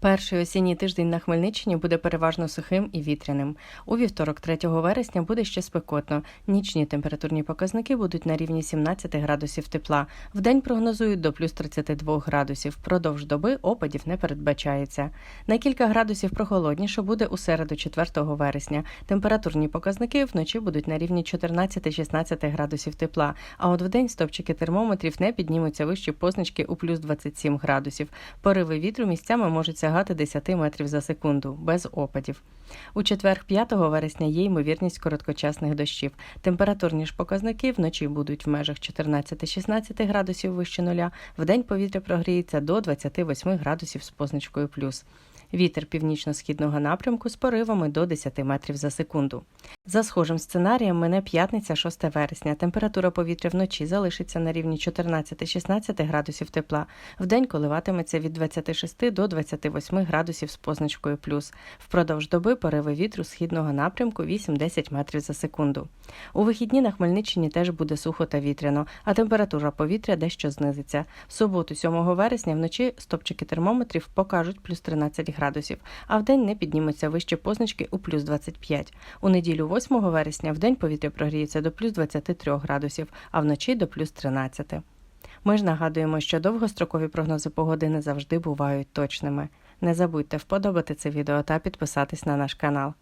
Перший осінній тиждень на Хмельниччині буде переважно сухим і вітряним. У вівторок, 3 вересня, буде ще спекотно. Нічні температурні показники будуть на рівні 17 градусів тепла. Вдень прогнозують до плюс 32 градусів. Впродовж доби опадів не передбачається. На кілька градусів прохолодніше буде у середу, 4 вересня. Температурні показники вночі будуть на рівні 14-16 градусів тепла. А от вдень стопчики термометрів не піднімуться вище позначки у плюс 27 градусів. Пориви вітру місцями можуть сягати 10 метрів за секунду, без опадів. У четвер 5 вересня є ймовірність короткочасних дощів. Температурні ж показники вночі будуть в межах 14-16 градусів вище нуля, вдень повітря прогріється до 28 градусів з позначкою плюс. Вітер північно-східного напрямку з поривами до 10 метрів за секунду. За схожим сценарієм мине п'ятниця 6 вересня. Температура повітря вночі залишиться на рівні 14-16 градусів тепла. Вдень коливатиметься від 26 до 28 градусів з позначкою плюс. Впродовж доби пориви вітру східного напрямку 8-10 метрів за секунду. У вихідні на Хмельниччині теж буде сухо та вітряно, а температура повітря дещо знизиться. В суботу, 7 вересня, вночі стопчики термометрів покажуть плюс 13 градусів, а вдень не піднімуться вище позначки у плюс 25. У неділю 8 вересня в день повітря прогріється до плюс 23 градусів, а вночі до плюс 13. Ми ж нагадуємо, що довгострокові прогнози погоди не завжди бувають точними. Не забудьте вподобати це відео та підписатись на наш канал.